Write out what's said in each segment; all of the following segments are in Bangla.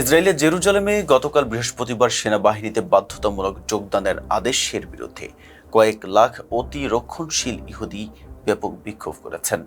ইসরায়েলের জেরুজালেমে গতকাল বৃহস্পতিবার সেনাবাহিনীতে বাধ্যতামূলক যোগদানের আদেশের বিরুদ্ধে কয়েক লাখ অতি রক্ষণশীল ইহুদি ব্যাপক বিক্ষোভ করেছেন।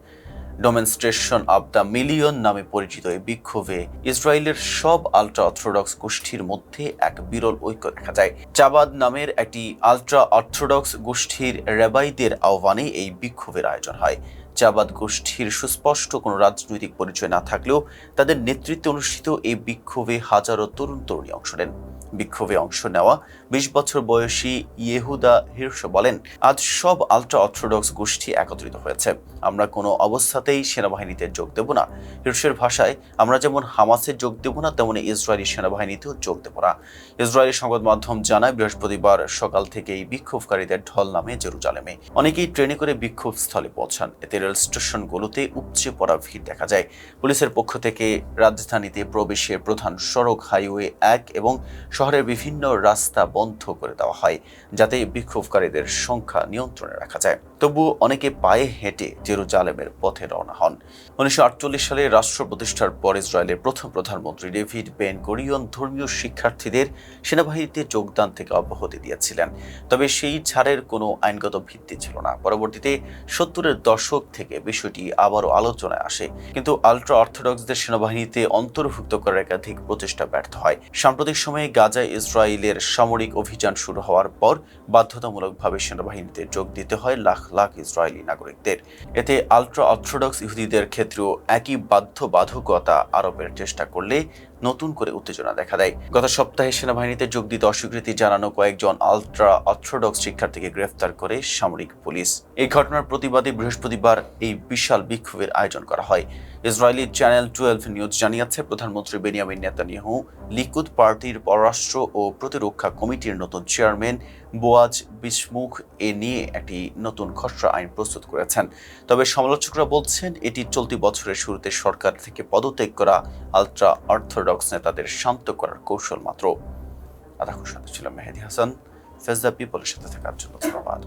ডোমেনস্ট্রেশন অব দ্য মিলিয়ন নামে পরিচিত এই বিক্ষোভে ইসরায়েলের সব আলট্রা অর্থোডক্স গোষ্ঠীর মধ্যে এক বিরল ঐক্য দেখা যায়। চাবাদ নামের একটি আলট্রা অর্থোডক্স গোষ্ঠীর রেবাইদের আহ্বানে এই বিক্ষোভের আয়োজন হয়। চাবাদ গোষ্ঠীর সুস্পষ্ট কোনো রাজনৈতিক পরিচয় না থাকলেও তাদের নেতৃত্বে অনুষ্ঠিত এই বিক্ষোভে হাজারো তরুণ তরুণী অংশ নেন। বিক্ষোভে অংশ নেওয়া বিশ বছর বয়সী ইয়েহুদা হিরস বলেন, আজ সব আলট্রা অর্থোডক্স গোষ্ঠী একত্রিত হয়েছে। আমরা কোনো অবস্থাতেই সেনাবাহিনীতে যোগ দেব না। হিরসের ভাষায়, আমরা যেমন হামাসে যোগ দেব না, তেমনি ইসরায়েলি সেনাবাহিনীতেও যোগ দেব না। ইসরায়েলি সংবাদ মাধ্যম জানায়, বৃহস্পতিবার সকাল থেকেই বিক্ষোভকারীদের ঢল নামে জেরুজালেমে। অনেকেই ট্রেনে করে বিক্ষোভ স্থলে পৌঁছান। এতে রেল স্টেশনগুলোতে উপচে পড়া ভিড় দেখা যায়। পুলিশের পক্ষ থেকে রাজধানীতে প্রবেশের প্রধান সড়ক, হাইওয়ে এক এবং শহরের বিভিন্ন রাস্তা বন্ধ করে দেওয়া হয়, যাতে বিক্ষোভকারীদের সংখ্যা নিয়ন্ত্রণে রাখা যায়। তবু অনেকে পায়ে হেঁটে জেরুজালেমের পথে রওনা হন। উনিশশো সালে রাষ্ট্র প্রতিষ্ঠার পর ইসরায়েলের প্রথম প্রধানমন্ত্রী ডেভিড বেন গরিয়ন ধর্মীয় শিক্ষার্থীদের সেনাবাহিনীতে যোগদান থেকে অব্যাহতি দিয়েছিলেন। তবে সেই ছাড়ের কোনো আইনগত ভিত্তি ছিল না। পরবর্তীতে সত্তরের দশক থেকে বিষয়টি আবারও আলোচনায় আসে। কিন্তু আলট্রা অর্থোডক্সদের সেনাবাহিনীতে অন্তর্ভুক্ত করার একাধিক প্রচেষ্টা ব্যর্থ হয়। সাম্প্রতিক সময়ে গাজায় ইসরায়েলের সামরিক অভিযান শুরু হওয়ার পর বাধ্যতামূলকভাবে সেনাবাহিনীতে যোগ দিতে হয় লাখ লাখ ইসরায়েলি নাগরিকদের। এতে আলট্রা অর্থোডক্স ইহুদিদের ক্ষেত্রেও একই বাধ্য বাধ্যবাধকতা আরোপের চেষ্টা করলে নতুন করে উত্তেজনা দেখা দেয়। গত সপ্তাহে সেনাবাহিনীতে যোগ দিতে অস্বীকৃতি জানানো কয়েকজন আলট্রা অর্থোডক্স শিক্ষার্থীকে গ্রেফতার করে সামরিক পুলিশ। এই ঘটনার প্রতিবাদে বৃহস্পতিবার এই বিশাল বিক্ষোভের আয়োজন করা হয়। ইসরায়েলি চ্যানেল টুয়েলভ নিউজ জানিয়েছে, প্রধানমন্ত্রী বেনিয়ামিন নেতানিয়াহু লিকুদ পার্টির পররাষ্ট্র ও প্রতিরক্ষা কমিটির নতুন চেয়ারম্যান বোয়াজ বিসমুখ এ নিয়ে একটি নতুন খসড়া আইন প্রস্তুত করেছেন। তবে সমালোচকরা বলছেন, এটি চলতি বছরের শুরুতে সরকার থেকে পদত্যাগ করা আলট্রা অর্থোডক্স নেতাদের শান্ত করার কৌশল মাত্র। আদা সাথে ছিল মেহেদি হাসান। ফেজদা পিপলের সাথে থাকার জন্য ধন্যবাদ।